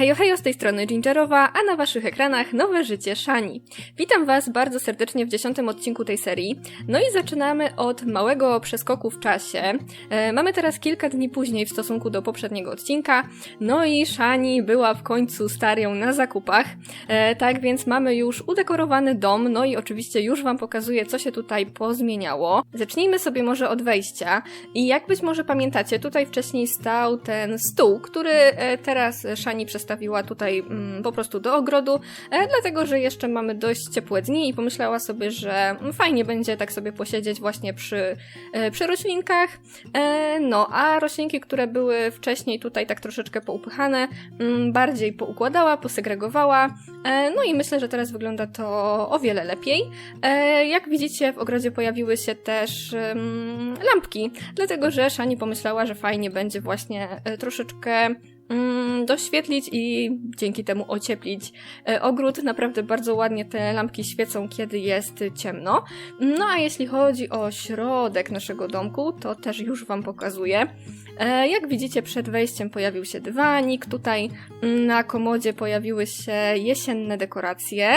Hejo, hejo, z tej strony Gingerowa, a na waszych ekranach nowe życie Shani. Witam was bardzo serdecznie w dziesiątym odcinku tej serii. No i zaczynamy od małego przeskoku w czasie. E, mamy teraz kilka dni później w stosunku do poprzedniego odcinka. No i Shani była w końcu starią na zakupach. E, tak więc mamy już udekorowany dom, no i oczywiście już wam pokazuję, co się tutaj pozmieniało. Zacznijmy sobie może od wejścia. I jak być może pamiętacie, tutaj wcześniej stał ten stół, który e, teraz Shani przestawiła tutaj mm, po prostu do ogrodu, e, dlatego że jeszcze mamy dość ciepłe dni i pomyślała sobie, że fajnie będzie tak sobie posiedzieć właśnie przy, e, przy roślinkach. E, no, a roślinki, które były wcześniej tutaj tak troszeczkę poupychane, mm, bardziej poukładała, posegregowała. E, no i myślę, że teraz wygląda to o wiele lepiej. E, jak widzicie, w ogrodzie pojawiły się też mm, lampki, dlatego że Shani pomyślała, że fajnie będzie właśnie e, troszeczkę mm, doświetlić i dzięki temu ocieplić e, ogród. Naprawdę bardzo ładnie te lampki świecą, kiedy jest ciemno. No a jeśli chodzi o środek naszego domku, to też już Wam pokazuję. E, Jak widzicie, przed wejściem pojawił się dywanik, tutaj mm, na komodzie pojawiły się jesienne dekoracje,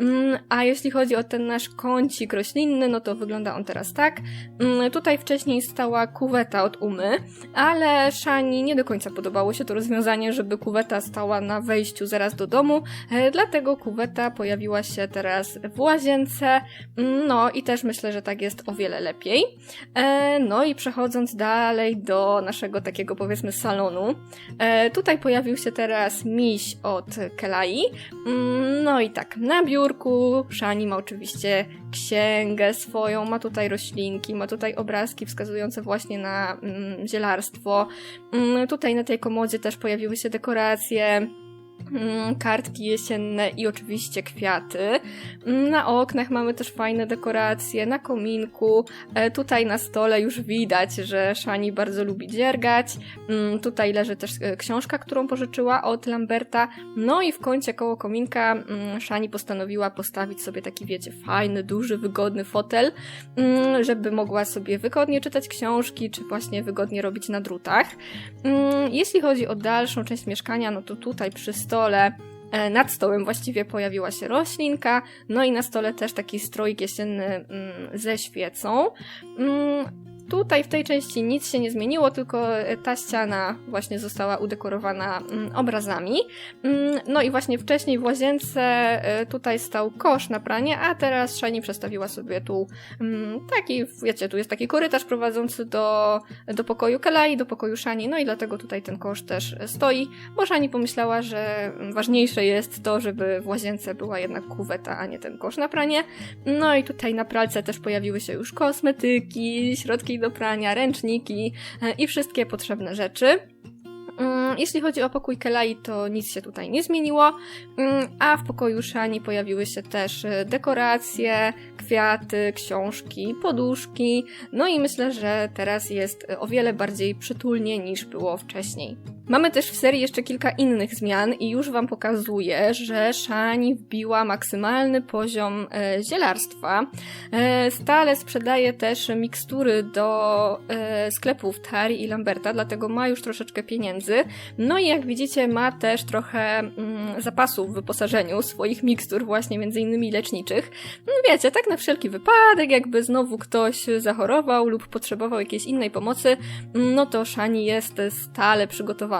Mm, a jeśli chodzi o ten nasz kącik roślinny, no to wygląda on teraz tak. Mm, Tutaj wcześniej stała kuweta od umy, ale Shani nie do końca podobało się to rozwiązanie, żeby kuweta stała na wejściu zaraz do domu, e, dlatego kuweta pojawiła się teraz w łazience, no i też myślę, że tak jest o wiele lepiej. E, No i przechodząc dalej do naszego takiego powiedzmy salonu, e, tutaj pojawił się teraz miś od Kelai. Mm, No i tak, na biurku Shani ma oczywiście księgę swoją, ma tutaj roślinki, ma tutaj obrazki wskazujące właśnie na mm, zielarstwo. Mm, Tutaj na tej komodzie też pojawiły się dekoracje, kartki jesienne i oczywiście kwiaty. Mm, Na oknach mamy też fajne dekoracje, na kominku. E, Tutaj na stole już widać, że Shani bardzo lubi dziergać. Mm, Tutaj leży też e, książka, którą pożyczyła od Lamberta. No i w kącie koło kominka mm, Shani postanowiła postawić sobie taki, wiecie, fajny, duży, wygodny fotel, mm, żeby mogła sobie wygodnie czytać książki, czy właśnie wygodnie robić na drutach. Mm, Jeśli chodzi o dalszą część mieszkania, no to tutaj przy stole e, nad stołem właściwie pojawiła się roślinka, no i na stole też taki stroik jesienny mm, ze świecą. Tutaj w tej części nic się nie zmieniło, tylko e, ta ściana właśnie została udekorowana mm, obrazami. Mm, No i właśnie wcześniej w łazience e, tutaj stał kosz na pranie, a teraz Shani przestawiła sobie tu mm, taki, wiecie, tu jest taki korytarz prowadzący do, do pokoju Kelai, do pokoju Shani, no i dlatego tutaj ten kosz też stoi, bo Shani pomyślała, że ważniejsze jest to, żeby w łazience była jednak kuweta, a nie ten kosz na pranie. No i tutaj na pralce też pojawiły się już kosmetyki, środki do prania, ręczniki e, i wszystkie potrzebne rzeczy. Mm, Jeśli chodzi o pokój Kelai, to nic się tutaj nie zmieniło, Mm, a w pokoju Shani pojawiły się też e, dekoracje, kwiaty, książki, poduszki, no i myślę, że teraz jest e, o wiele bardziej przytulnie niż było wcześniej. Mamy też w serii jeszcze kilka innych zmian i już Wam pokazuję, że Shani wbiła maksymalny poziom e, zielarstwa. E, stale sprzedaje też mikstury do e, sklepów Tari i Lamberta, dlatego ma już troszeczkę pieniędzy. No i jak widzicie ma też trochę mm, zapasów w wyposażeniu swoich mikstur, właśnie między innymi leczniczych. No wiecie, tak na wszelki wypadek, jakby znowu ktoś zachorował lub potrzebował jakiejś innej pomocy, no to Shani jest stale przygotowana.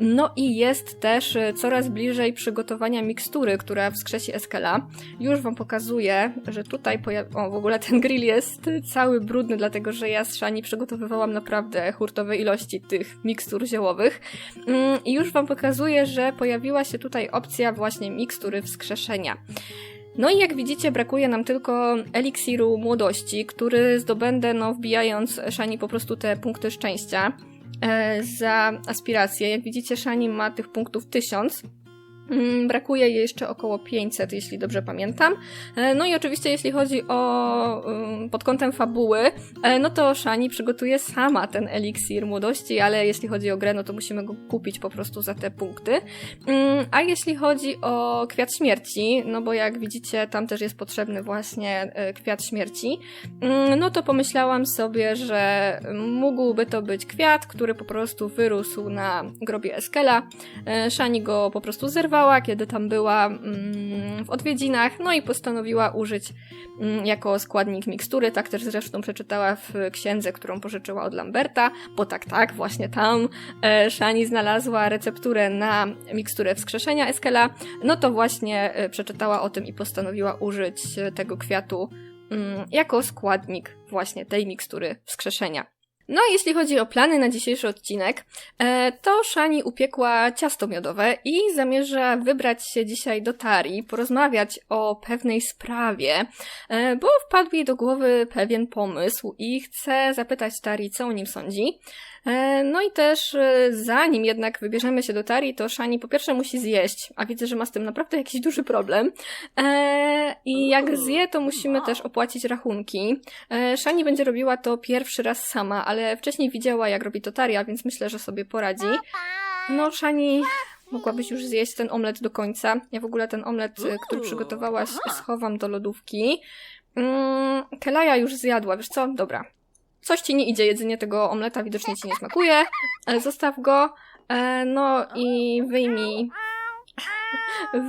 No i jest też e, coraz bliżej przygotowania mikstury, która wskrzesi Eskela. Już wam pokazuję, że tutaj pojawi... O, w ogóle ten grill jest cały brudny, dlatego że ja z Shani przygotowywałam naprawdę hurtowe ilości tych mikstur ziołowych. Mm, I już wam pokazuję, że pojawiła się tutaj opcja właśnie mikstury wskrzeszenia. No i jak widzicie, brakuje nam tylko eliksiru młodości, który zdobędę, no wbijając Shani po prostu te punkty szczęścia za aspirację. Jak widzicie, Shani ma tych punktów 1000. Mm, Brakuje jej jeszcze około 500, jeśli dobrze pamiętam. E, No i oczywiście, jeśli chodzi o ym, pod kątem fabuły, e, no to Shani przygotuje sama ten eliksir młodości, ale jeśli chodzi o grę, no to musimy go kupić po prostu za te punkty. Ym, A jeśli chodzi o kwiat śmierci, no bo jak widzicie, tam też jest potrzebny właśnie e, kwiat śmierci, no to pomyślałam sobie, że mógłby to być kwiat, który po prostu wyrósł na grobie Eskela. Shani go po prostu zerwała, kiedy tam była mm, w odwiedzinach, no i postanowiła użyć mm, jako składnik mikstury. Tak też zresztą przeczytała w księdze, którą pożyczyła od Lamberta, bo tak, tak, właśnie tam e, Shani znalazła recepturę na miksturę wskrzeszenia Eskela. No to właśnie e, przeczytała o tym i postanowiła użyć tego kwiatu mm, jako składnik właśnie tej mikstury wskrzeszenia. No jeśli chodzi o plany na dzisiejszy odcinek, e, to Shani upiekła ciasto miodowe i zamierza wybrać się dzisiaj do Tari, porozmawiać o pewnej sprawie, e, bo wpadł jej do głowy pewien pomysł i chce zapytać Tari, co o nim sądzi. E, No i też e, zanim jednak wybierzemy się do Tari, to Shani po pierwsze musi zjeść, a widzę, że ma z tym naprawdę jakiś duży problem. E, I jak zje, to musimy też opłacić rachunki. Shani będzie robiła to pierwszy raz sama, ale wcześniej widziała, jak robi to Taria, więc myślę, że sobie poradzi. No, Shani, mogłabyś już zjeść ten omlet do końca. Ja w ogóle ten omlet, który przygotowałaś, schowam do lodówki. Mm, Kelaja już zjadła, wiesz co? Dobra. Coś ci nie idzie, jedzenie tego omleta widocznie ci nie smakuje. E, Zostaw go. E, No i wyjmij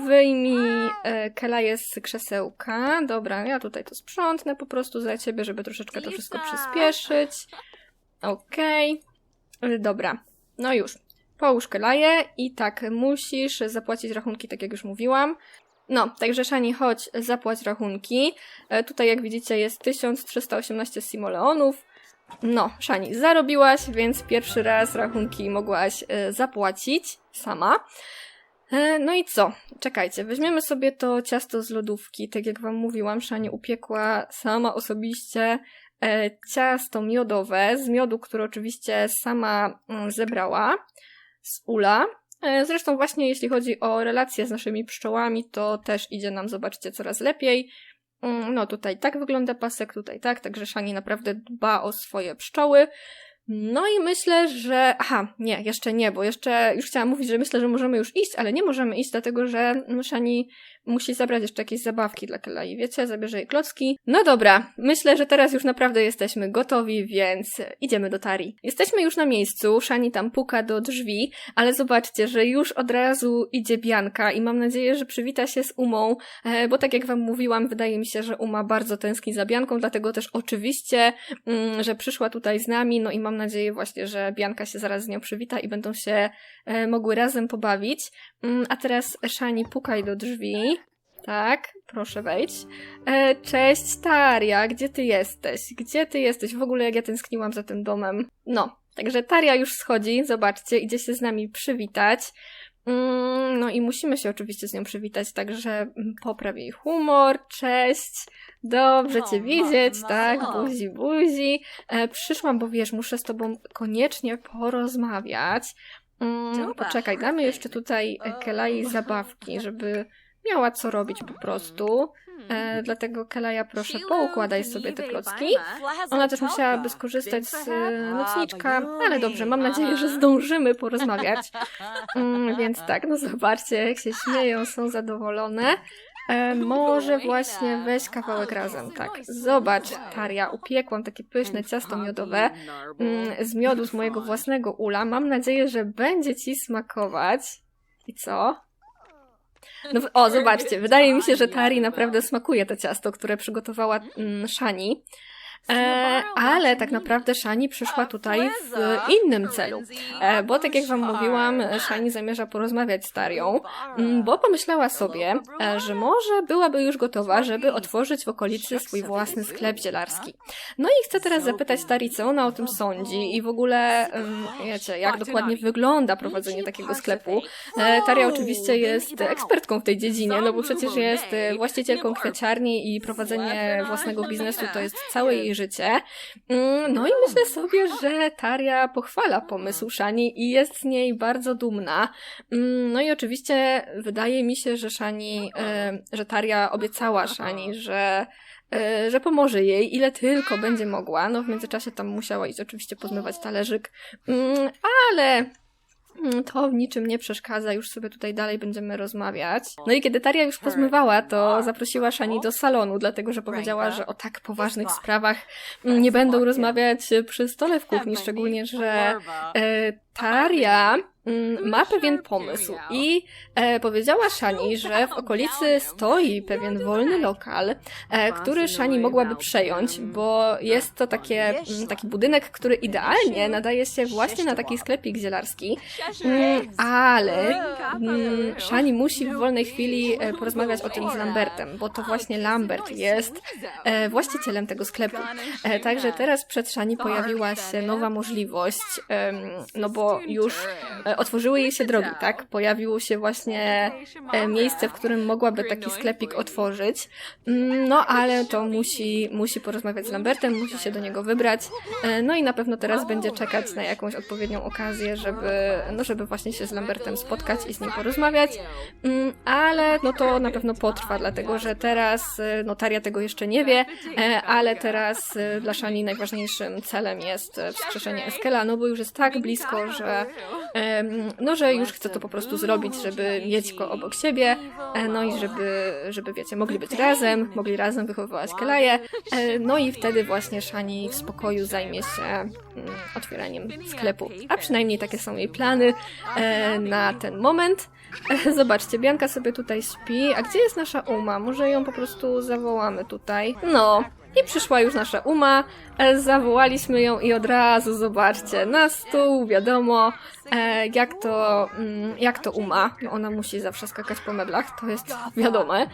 Wyjmij e, Kelaję z krzesełka. Dobra, ja tutaj to sprzątnę po prostu za ciebie, żeby troszeczkę to wszystko przyspieszyć. Okej. E, Dobra, no już. Połóż Kelaję i tak musisz zapłacić rachunki, tak jak już mówiłam. No, także Szani, chodź, zapłać rachunki. E, tutaj, jak widzicie, jest 1318 simoleonów. No, Szani, zarobiłaś, więc pierwszy raz rachunki mogłaś e, zapłacić sama. E, No i co? Czekajcie, weźmiemy sobie to ciasto z lodówki. Tak jak wam mówiłam, Szani upiekła sama osobiście e, ciasto miodowe z miodu, który oczywiście sama mm, zebrała z ula. Zresztą właśnie jeśli chodzi o relacje z naszymi pszczołami, to też idzie nam, zobaczcie, coraz lepiej. Mm, No tutaj tak wygląda pasek, tutaj tak, także Szani naprawdę dba o swoje pszczoły. No i myślę, że. Aha, nie, jeszcze nie, bo jeszcze już chciałam mówić, że myślę, że możemy już iść, ale nie możemy iść, dlatego że Szani musi zabrać jeszcze jakieś zabawki dla Kelai, wiecie, zabierze jej klocki. No dobra, myślę, że teraz już naprawdę jesteśmy gotowi, więc idziemy do Tari. Jesteśmy już na miejscu, Szani tam puka do drzwi, ale zobaczcie, że już od razu idzie Bianka i mam nadzieję, że przywita się z Umą, e, bo tak jak wam mówiłam, wydaje mi się, że Uma bardzo tęskni za Bianką, dlatego też oczywiście, mm, że przyszła tutaj z nami, no i mam nadzieję właśnie, że Bianka się zaraz z nią przywita i będą się e, mogły razem pobawić. Mm, A teraz Szani pukaj do drzwi. Tak, proszę wejdź. E, cześć Taria, gdzie ty jesteś? Gdzie ty jesteś? W ogóle jak ja tęskniłam za tym domem. No, także Taria już schodzi, zobaczcie, idzie się z nami przywitać. Mm, No i musimy się oczywiście z nią przywitać, także mm, popraw jej humor, cześć, dobrze cię O, widzieć, ma- tak, mamo. buzi, buzi. E, przyszłam, bo wiesz, muszę z tobą koniecznie porozmawiać. Mm, poczekaj, damy jeszcze tutaj Kelai zabawki, żeby miała co robić po prostu. E, dlatego Kelaja proszę poukładaj sobie te klocki. Ona też musiałaby skorzystać z e, nocniczka, ale dobrze, mam nadzieję, że zdążymy porozmawiać. Mm, więc tak, no zobaczcie, jak się śmieją, są zadowolone. E, może właśnie weź kawałek razem, tak. Zobacz, Taria, upiekłam takie pyszne ciasto miodowe mm, z miodu z mojego własnego ula. Mam nadzieję, że będzie ci smakować. I co? No, o, zobaczcie, wydaje mi się, że Tari naprawdę smakuje to ciasto, które przygotowała mm, Shani. E, ale tak naprawdę Shani przyszła tutaj w innym celu. E, bo tak jak wam mówiłam, Shani zamierza porozmawiać z Tarią, mm, bo pomyślała sobie, e, że może byłaby już gotowa, żeby otworzyć w okolicy swój własny sklep zielarski. No i chcę teraz zapytać Tari, co ona o tym sądzi i w ogóle, wiecie, jak dokładnie wygląda prowadzenie takiego sklepu. E, Taria oczywiście jest ekspertką w tej dziedzinie, no bo przecież jest e, właścicielką kwiaciarni i prowadzenie własnego biznesu to jest całe jej życie. Mm, No i myślę sobie, że Taria pochwala pomysł Shani i jest z niej bardzo dumna. Mm, No i oczywiście wydaje mi się, że Shani, e, że Taria obiecała Shani, że e, że pomoże jej, ile tylko będzie mogła. No w międzyczasie tam musiała iść oczywiście pozmywać talerzyk, Mm, ale to w niczym nie przeszkadza, już sobie tutaj dalej będziemy rozmawiać. No. I kiedy Taria już pozmywała, to zaprosiła Shani do salonu, dlatego że powiedziała, że o tak poważnych sprawach mm, nie będą rozmawiać przy stole w kuchni, szczególnie, że e, Taria mm, ma pewien pomysł i e, powiedziała Shani, że w okolicy stoi pewien wolny lokal, e, który Shani mogłaby przejąć, bo jest to takie, mm, taki budynek, który idealnie nadaje się właśnie na taki sklepik zielarski, Mm, ale mm, Shani musi w wolnej chwili e, porozmawiać o tym z Lambertem, bo to właśnie Lambert jest e, właścicielem tego sklepu. E, Także teraz przed Shani pojawiła się nowa możliwość, no bo już e, otworzyły jej się drogi, tak? Pojawiło się właśnie e, miejsce, w którym mogłaby taki sklepik otworzyć. Mm, No ale to musi, musi porozmawiać z Lambertem, musi się do niego wybrać. E, No i na pewno teraz będzie czekać na jakąś odpowiednią okazję, żeby, no żeby właśnie się z Lambertem spotkać i z nim porozmawiać. Mm, Ale no to na pewno potrwa, dlatego że teraz e, notaria tego jeszcze nie wie, ale teraz dla Shani najważniejszym celem jest wskrzeszenie Eskela, no bo już jest tak blisko, że no, że już chce to po prostu zrobić, żeby mieć go obok siebie, e, no i żeby, żeby wiecie, mogli być razem, mogli razem wychowywać Kelaję, e, no i wtedy właśnie Shani w spokoju zajmie się mm, otwieraniem sklepu. A przynajmniej takie są jej plany e, na ten moment. Zobaczcie, Bianka sobie tutaj śpi. A gdzie jest nasza Uma? Może ją po prostu zawołamy tutaj? No. I przyszła już nasza Uma, zawołaliśmy ją i od razu, zobaczcie, na stół, wiadomo, e, jak to, mm, jak to Uma. Ona musi zawsze skakać po meblach, to jest wiadome.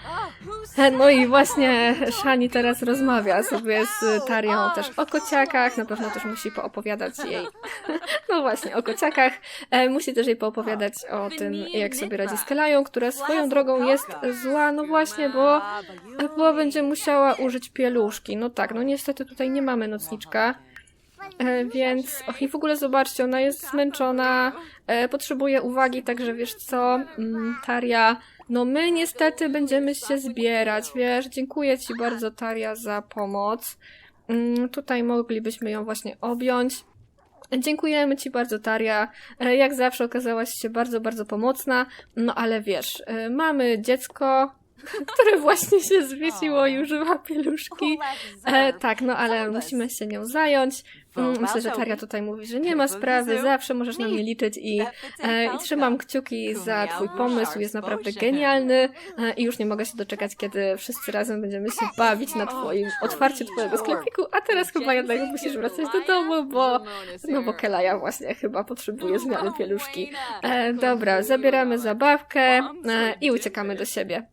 E, No i właśnie Shani teraz rozmawia sobie z Tarią też o kociakach, na pewno też musi poopowiadać jej, no właśnie, o kociakach. E, Musi też jej poopowiadać o tym, jak sobie radzi z Kelają, która swoją drogą jest zła, no właśnie, bo, bo będzie musiała użyć pieluszki. No tak, no niestety tutaj nie mamy nocniczka. E, więc, och i w ogóle zobaczcie, ona jest zmęczona, e, potrzebuje uwagi, także wiesz co, mm, Taria, no my niestety będziemy się zbierać, wiesz, dziękuję Ci bardzo Taria za pomoc. Mm, tutaj moglibyśmy ją właśnie objąć. Dziękujemy Ci bardzo, Taria. E, Jak zawsze okazałaś się bardzo, bardzo pomocna. No ale wiesz, e, mamy dziecko, które właśnie się zwiesiło i używa pieluszki. E, tak, no ale musimy się nią zająć. Mm, Myślę, że Taria tutaj mówi, że nie ma sprawy, zawsze możesz na mnie liczyć i, e, i trzymam kciuki za Twój pomysł, jest naprawdę genialny e, i już nie mogę się doczekać, kiedy wszyscy razem będziemy się bawić na Twoim otwarciu Twojego sklepiku, a teraz chyba jednak musisz wracać do domu, bo no bo Kelaja właśnie chyba potrzebuje zmiany pieluszki. E, dobra, zabieramy zabawkę i uciekamy do siebie.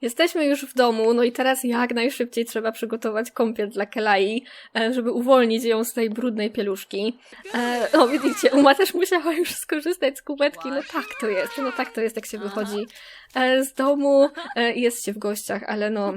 Jesteśmy już w domu, no i teraz jak najszybciej trzeba przygotować kąpiel dla Kelai, e, żeby uwolnić ją z tej brudnej pieluszki. E, no widzicie, Uma też musiała już skorzystać z kubetki, no tak to jest, no tak to jest, jak się wychodzi z domu e, i jest się w gościach, ale no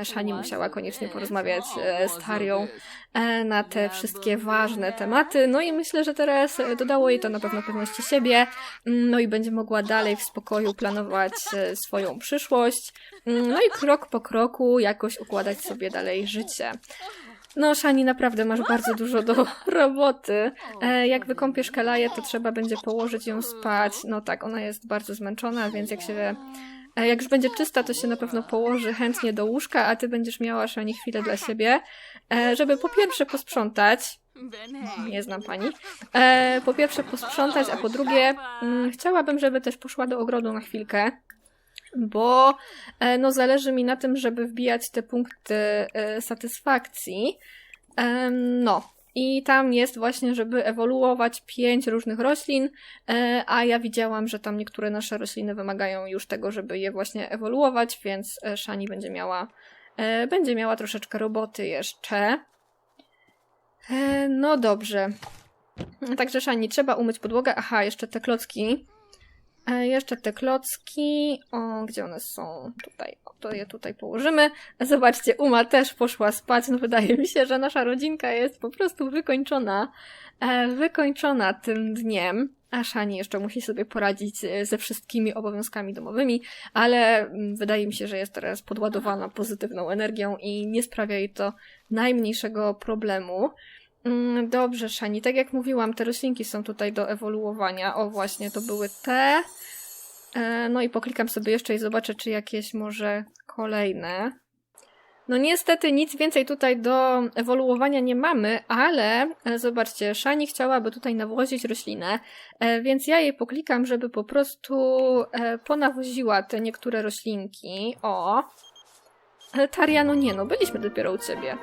e, Shani musiała koniecznie porozmawiać e, z Tarią e, na te wszystkie ważne tematy, no i myślę, że teraz e, dodało jej to na pewno pewności siebie, mm, no i będzie mogła dalej w spokoju planować e, swoją przyszłość, Mm, no i krok po kroku jakoś układać sobie dalej życie. No, Shani, naprawdę masz bardzo dużo do roboty. E, jak wykąpiesz Kalaję, to trzeba będzie położyć ją spać. No tak, ona jest bardzo zmęczona, więc jak się... e, Jak już będzie czysta, to się na pewno położy chętnie do łóżka, a ty będziesz miała Shani chwilę dla siebie, e, żeby po pierwsze posprzątać, nie znam pani. E, po pierwsze posprzątać, a po drugie mm, chciałabym, żeby też poszła do ogrodu na chwilkę, bo e, no zależy mi na tym, żeby wbijać te punkty e, satysfakcji. No. I tam jest właśnie, żeby ewoluować pięć różnych roślin, e, a ja widziałam, że tam niektóre nasze rośliny wymagają już tego, żeby je właśnie ewoluować, więc Shani będzie miała, będzie miała troszeczkę roboty jeszcze. No dobrze. Także Shani, trzeba umyć podłogę. Aha, jeszcze te klocki. E, jeszcze te klocki. O, gdzie one są? Tutaj. O, to je tutaj położymy. Zobaczcie, Uma też poszła spać. No wydaje mi się, że nasza rodzinka jest po prostu wykończona. E, wykończona tym dniem. A Szani jeszcze musi sobie poradzić e, ze wszystkimi obowiązkami domowymi, ale mm, wydaje mi się, że jest teraz podładowana pozytywną energią i nie sprawia jej to najmniejszego problemu. Mm, Dobrze, Szani. Tak jak mówiłam, te roślinki są tutaj do ewoluowania. O, właśnie, to były te. E, No i poklikam sobie jeszcze i zobaczę, czy jakieś może kolejne. No niestety nic więcej tutaj do ewoluowania nie mamy, ale e, zobaczcie, Szani chciałaby tutaj nawozić roślinę, e, więc ja jej poklikam, żeby po prostu ponawoziła te niektóre roślinki. O! Taria, no nie no, byliśmy dopiero u ciebie.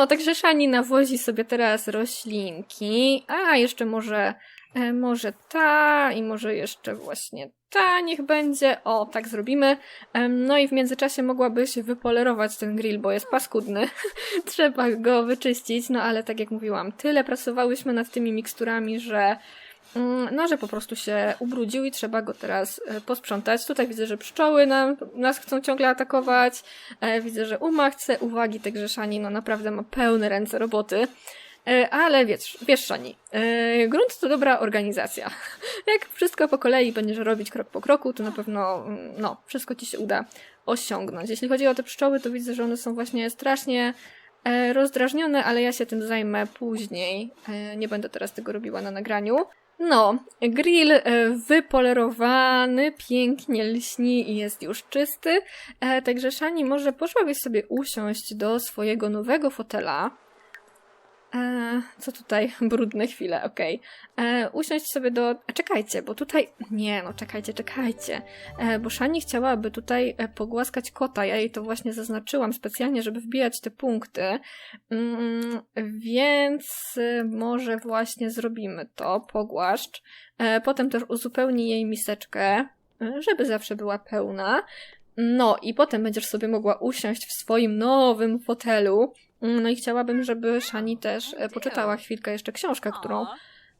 No, także Szani nawozi sobie teraz roślinki, a jeszcze może, e, może ta i może jeszcze właśnie ta niech będzie. O, tak zrobimy. Em, No i w międzyczasie mogłabyś wypolerować ten grill, bo jest paskudny. Trzeba go wyczyścić, no ale tak jak mówiłam, tyle pracowałyśmy nad tymi miksturami, że no, że po prostu się ubrudził i trzeba go teraz e, posprzątać. Tutaj widzę, że pszczoły nam, nas chcą ciągle atakować. E, Widzę, że Uma chce uwagi, także Szani no naprawdę ma pełne ręce roboty. E, Ale wiesz, wiesz Szani, grunt to dobra organizacja. Jak wszystko po kolei będziesz robić krok po kroku, to na pewno mm, no, wszystko ci się uda osiągnąć. Jeśli chodzi o te pszczoły, to widzę, że one są właśnie strasznie rozdrażnione, ale ja się tym zajmę później. Nie będę teraz tego robiła na nagraniu. No, grill e, wypolerowany, pięknie lśni i jest już czysty. E, Także Szani, może poszłabyś sobie usiąść do swojego nowego fotela. E, co tutaj? Brudne chwile, okej. E, Usiąść sobie do... Czekajcie, bo tutaj... Nie, no czekajcie, czekajcie. E, bo Szani chciałaby tutaj e, pogłaskać kota. Ja jej to właśnie zaznaczyłam specjalnie, żeby wbijać te punkty. Mm, więc e, może właśnie zrobimy to. Pogłaszcz. E, potem też uzupełnij jej miseczkę, żeby zawsze była pełna. No i potem będziesz sobie mogła usiąść w swoim nowym fotelu. No i chciałabym, żeby Szani też e, poczytała chwilkę jeszcze książkę, którą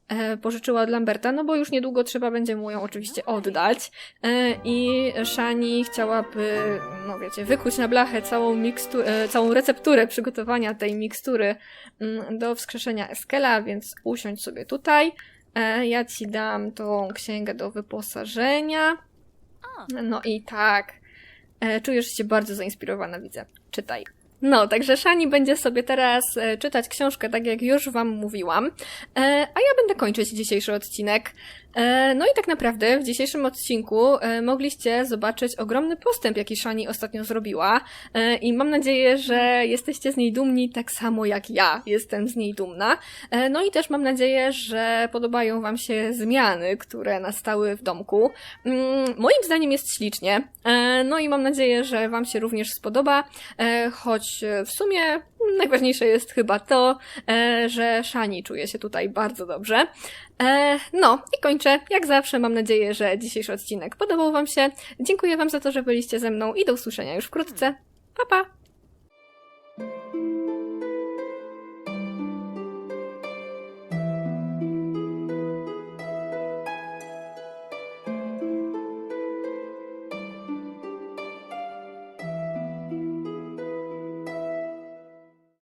e, pożyczyła od Lamberta, no bo już niedługo trzeba będzie mu ją oczywiście oddać. E, I Szani chciałaby, no wiecie, wykuć na blachę całą, mikstu- e, całą recepturę przygotowania tej mikstury mm, do wskrzeszenia Eskela, więc usiądź sobie tutaj. Ja ci dam tą księgę do wyposażenia. No i tak. Czujesz się bardzo zainspirowana, widzę. Czytaj. No, także Szani będzie sobie teraz e, czytać książkę, tak jak już Wam mówiłam, e, a ja będę kończyć dzisiejszy odcinek. E, no i tak naprawdę w dzisiejszym odcinku e, mogliście zobaczyć ogromny postęp, jaki Szani ostatnio zrobiła e, i mam nadzieję, że jesteście z niej dumni tak samo jak ja jestem z niej dumna. No i też mam nadzieję, że podobają Wam się zmiany, które nastały w domku. Mm, Moim zdaniem jest ślicznie, no i mam nadzieję, że Wam się również spodoba, choć w sumie najważniejsze jest chyba to, e, że Szani czuje się tutaj bardzo dobrze. E, No i kończę. Jak zawsze mam nadzieję, że dzisiejszy odcinek podobał Wam się. Dziękuję Wam za to, że byliście ze mną i do usłyszenia już wkrótce. Pa pa!